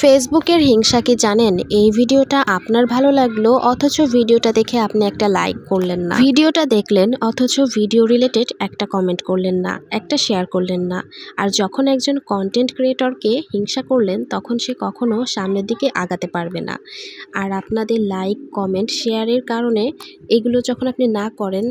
ফেসবুকের হিংসা কি জানেন? এই ভিডিওটা আপনার ভালো লাগল, অথচ ভিডিওটা দেখে আপনি একটা লাইক করলেন না। ভিডিওটা দেখলেন, অথচ ভিডিও রিলেটেড একটা কমেন্ট করলেন না, একটা শেয়ার করলেন না। আর যখন একজন কন্টেন্ট ক্রিয়েটরকে হিংসা করলেন, তখন সে কখনো সামনের দিকে আগাতে পারবে না। আর আপনাদের লাইক কমেন্ট শেয়ারের কারণে এগুলো যখন আপনি না করেন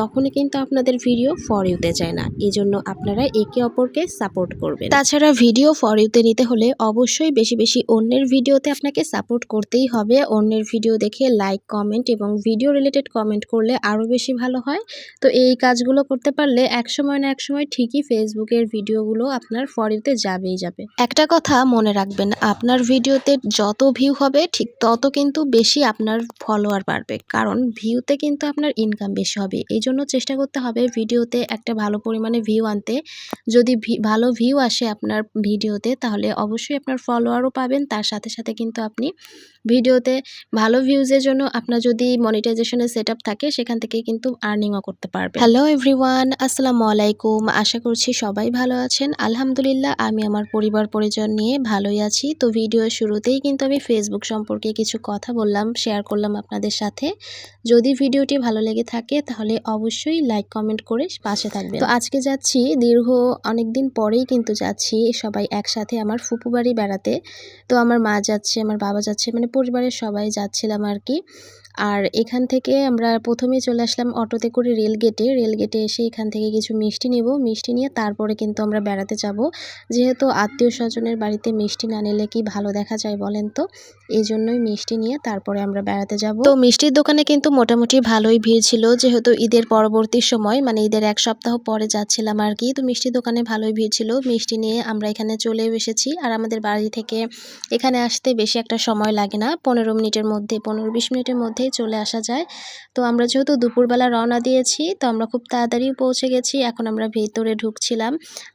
তখনই কিন্তু আপনাদের ভিডিও ফর ইউতে যায় না। এই জন্য আপনারা একে অপরকে সাপোর্ট করবেন। তাছাড়া ভিডিও ফর ইউতে নিতে হলে অবশ্যই বেশি বেশি অন্যের ভিডিওতে আপনাকে সাপোর্ট করতেই হবে। অন্যের ভিডিও দেখে লাইক কমেন্ট এবং ভিডিও রিলেটেড কমেন্ট করলে আরও বেশি ভালো হয়। তো এই কাজগুলো করতে পারলে এক সময় না এক সময় ঠিকই ফেসবুকের ভিডিওগুলো আপনার ফর ইউতে যাবেই যাবে। একটা কথা মনে রাখবেন, আপনার ভিডিওতে যত ভিউ হবে ঠিক তত কিন্তু বেশি আপনার ফলোয়ার বাড়বে। কারণ ভিউতে কিন্তু আপনার ইনকাম বেশি হবে। এই জন্য চেষ্টা করতে হবে ভিডিওতে একটা ভালো পরিমাণে ভিউ আনতে। যদি ভালো ভিউ আসে আপনার ভিডিওতে, তাহলে অবশ্যই আপনার ফলোয়ারও পাবেন। তার সাথে সাথে কিন্তু আপনি ভিডিওতে ভালো ভিউজের জন্য আপনার যদি মনিটাইজেশনের সেট থাকে, সেখান থেকে কিন্তু আর্নিংও করতে পারবেন। হ্যালো এভরিওয়ান আসসালামু আলাইকুম। আশা করছি সবাই ভালো আছেন। আলহামদুলিল্লাহ, আমি আমার পরিবার পরিজন নিয়ে ভালোই আছি। তো ভিডিওর শুরুতেই কিন্তু আমি ফেসবুক সম্পর্কে কিছু কথা বললাম শেয়ার করলাম আপনাদের সাথে। যদি ভিডিওটি ভালো লেগে থাকে, তাহলে অবশ্যই লাইক কমেন্ট করে পাশে থাকবেন। তো আজকে যাচ্ছি দীর্ঘ অনেক দিন পরেই কিন্তু যাচ্ছি সবাই একসাথে আমার ফুপু বাড়ি বেড়াতে। তো আমার মা যাচ্ছে, আমার বাবা যাচ্ছে মানে পরিবারের সবাই যাচ্ছিলাম আর কি। আর এখান থেকে আমরা প্রথমে চলে আসলাম অটোতে করে রেল গেটে। রেল গেটে এসে এখান থেকে কিছু মিষ্টি নেব। মিষ্টি নিয়ে তারপরে কিন্তু আমরা বেড়াতে যাব। যেহেতু আত্মীয় স্বজনের বাড়িতে মিষ্টি না নিলে কি ভালো দেখা যায় বলেন তো? এই জন্যই মিষ্টি নিয়ে তারপরে আমরা বেড়াতে যাব। তো মিষ্টির দোকানে কিন্তু মোটামুটি ভালোই ভিড় ছিল। যেহেতু ঈদের পরবর্তী সময় মানে ঈদের এক সপ্তাহ পরে যাচ্ছিলাম আর কি, তো মিষ্টির দোকানে ভালোই ভিড় ছিল। মিষ্টি নিয়ে আমরা এখানে চলেও এসেছি। আর আমাদের বাড়ি থেকে এখানে আসতে বেশি একটা সময় লাগে না। পনেরো মিনিটের মধ্যে, পনেরো বিশ মিনিটের মধ্যেই চলে আসা যায়। তো আমরা যেহেতু দুপুরবেলা রওনা দিয়েছি, তো আমরা খুব তাড়াতাড়ি পৌঁছে গেছি। এখন আমরা ভেতরে ঢুকছিলাম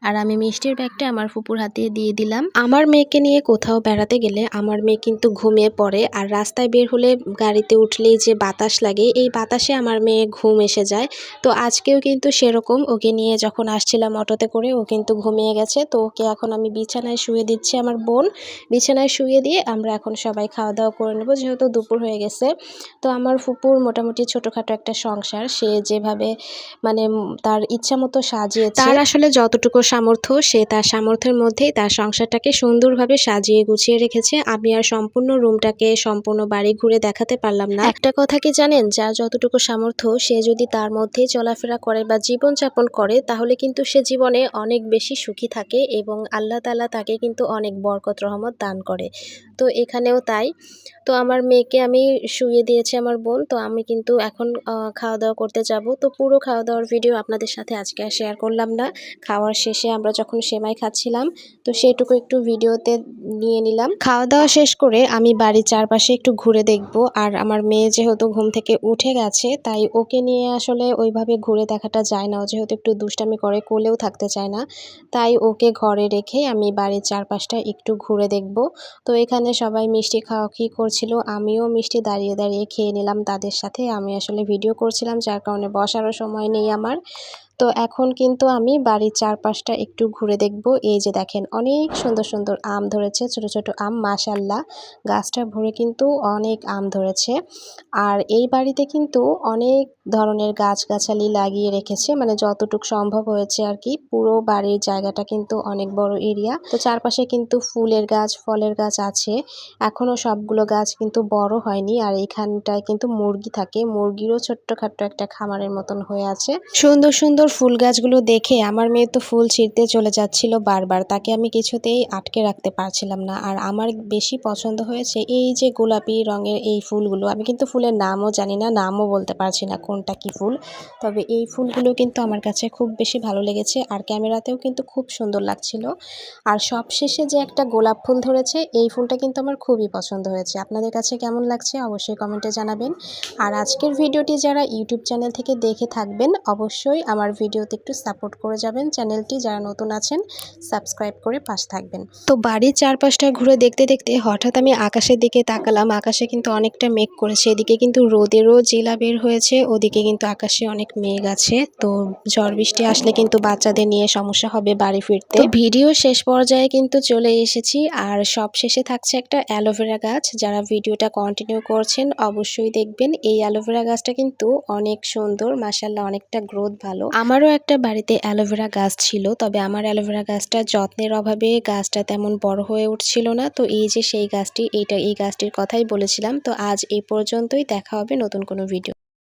আর আমি মিষ্টির ব্যাগটা আমার ফুপুর হাতে দিয়ে দিলাম। আমার মেয়েকে নিয়ে কোথাও বেড়াতে গেলে আমার মেয়ে কিন্তু ঘুমিয়ে পড়ে আর রাস্তায় বের হলে গাড়িতে উঠলেই যে বাতাস লাগে, এই বাতাসে আমার মেয়ে ঘুম এসে যায়। তো আজকেও কিন্তু সেরকম, ওকে নিয়ে যখন আসছিলাম অটোতে করে, ও কিন্তু ঘুমিয়ে গেছে। তো ওকে এখন আমি বিছানায় শুয়ে দিচ্ছি আমার বোন। বিছানায় শুয়ে দিয়ে আমরা এখন সবাই খাওয়া দাওয়া করে নেব, যেহেতু দুপুর হয়ে গেছে। তো আমার ফুপুর মোটামুটি ছোটোখাটো একটা সংসার। সে যেভাবে মানে তার ইচ্ছা মতো সাজিয়েছে। তার আসলে যতটুকু সামর্থ্য সে তার সামর্থ্যের মধ্যেই তার সংসারটাকে সুন্দরভাবে সাজিয়ে গুছিয়ে রেখেছে। আমি আর সম্পূর্ণ রুমটাকে সম্পূর্ণ বাড়ি ঘুরে দেখাতে পারলাম না। একটা কথা কি জানেন? যার যতটুকু সামর্থ্য সে যদি তার মধ্যেই চলাফেরা করে বা জীবনযাপন করে তাহলে কিন্তু সে জীবনে অনেক বেশি সুখী থাকে এবং আল্লাহ তালা তাকে কিন্তু অনেক বরকত রহমত দান করে। তো এখানেও তাই। তো আমার মেয়েকে আমি শুয়ে দিয়েছি আমার বোন, তো আমি কিন্তু এখন খাওয়া দাওয়া করতে যাব। তো পুরো খাওয়া দাওয়ার ভিডিও আপনাদের সাথে আজকে আর শেয়ার করলাম না। খাওয়ার শেষে আমরা যখন সেমাই খাচ্ছিলাম, তো সেটুকু একটু ভিডিওতে নিয়ে নিলাম। খাওয়া দাওয়া শেষ করে আমি বাড়ির চারপাশে একটু ঘুরে দেখব। আর আমার মেয়ে যেহেতু ঘুম থেকে উঠে গেছে, তাই ওকে নিয়ে আসলে ওইভাবে ঘুরে দেখাটা যায় না। ও যেহেতু একটু দুষ্টামি করে, কোলেও থাকতে চায় না। তাই ওকে ঘরে রেখে আমি বাড়ির চারপাশটা একটু ঘুরে দেখব। তো এখানে সবাই মিষ্টি খাওয়া কি করছিল, আমিও মিষ্টি দাঁড়িয়ে দাঁড়িয়ে খেয়ে নিলাম তাদের সাথে। আমি আসলে ভিডিও করছিলাম যার কারণে বসারও সময় নেই আমার। তো এখন কিন্তু আমি বাড়ির চারপাশটা একটু ঘুরে দেখব। এই যে দেখেন, অনেক সুন্দর সুন্দর আম ধরেছে, ছোট ছোট আম মাশাল্লাহ গাছটা ভরে কিন্তু অনেক আম ধরেছে। আর এই বাড়িতে কিন্তু অনেক ধরনের গাছগাছালি লাগিয়ে রেখেছে। মানে যতটুক সম্ভব হয়েছে আর কি, পুরো বাড়ির জায়গাটা কিন্তু অনেক বড় এরিয়া। তো চারপাশে কিন্তু ফুলের গাছ, ফলের গাছ আছে। এখনও সবগুলো গাছ কিন্তু বড় হয়নি। আর এইখানটায় কিন্তু মুরগি থাকে। মুরগিরও ছোট্টখাট্ট একটা খামারের মতন হয়ে আছে। সুন্দর সুন্দর ফুল গাছগুলো দেখে আমার মেয়ে তো ফুল ছিঁড়তে চলে যাচ্ছিল বারবার। তাকে আমি কিছুতেই আটকে রাখতে পারছিলাম না। আর আমার বেশি পছন্দ হয়েছে এই যে গোলাপি রঙের এই ফুলগুলো। আমি কিন্তু ফুলের নামও জানি না, নামও বলতে পারছি না কোনটা কি ফুল। তবে এই ফুলগুলো কিন্তু আমার কাছে খুব বেশি ভালো লেগেছে আর ক্যামেরাতেও কিন্তু খুব সুন্দর লাগছিল। আর সবশেষে যে একটা গোলাপ ফুল ধরেছে, এই ফুলটা কিন্তু আমার খুবই পছন্দ হয়েছে। আপনাদের কাছে কেমন লাগছে অবশ্যই কমেন্টে জানাবেন। আর আজকের ভিডিওটি যারা ইউটিউব চ্যানেল থেকে দেখে থাকবেন, অবশ্যই আমার ভিডিওতে একটু সাপোর্ট করে যাবেন। চ্যানেলটি যারা নতুন আছেন সাবস্ক্রাইব করে পাশে থাকবেন। তো বাড়ির চারপাশটা ঘুরে দেখতে দেখতে হঠাৎ আমি আকাশের দিকে তাকালাম। আকাশে কিন্তু অনেকটা মেঘ করেছে। এদিকে কিন্তু রোদেরও জেলা বের হয়েছে। ওদিকে কিন্তু আকাশে অনেক মেঘ আছে। তো ঝড় বৃষ্টি আসলে কিন্তু বাচ্চাদের নিয়ে সমস্যা হবে বাড়ি ফিরতে। ভিডিও শেষ পর্যায়ে কিন্তু চলে এসেছি। আর সব শেষে থাকছে একটা অ্যালোভেরা গাছ। যারা ভিডিওটা কন্টিনিউ করছেন অবশ্যই দেখবেন। এই অ্যালোভেরা গাছটা কিন্তু অনেক সুন্দর। মাসাল্লাহ অনেকটা গ্রোথ ভালো। আমারও একটা বাড়িতে অ্যালোভেরা গাছ ছিল, তবে আমার অ্যালোভেরা গাছটা যত্নের অভাবে গাছটা তেমন বড় হয়ে উঠছিল না। তো এই যে সেই গাছটি, এইটা, এই গাছটির কথাই বলেছিলাম। তো আজ এই পর্যন্তই, দেখা হবে নতুন কোনো ভিডিও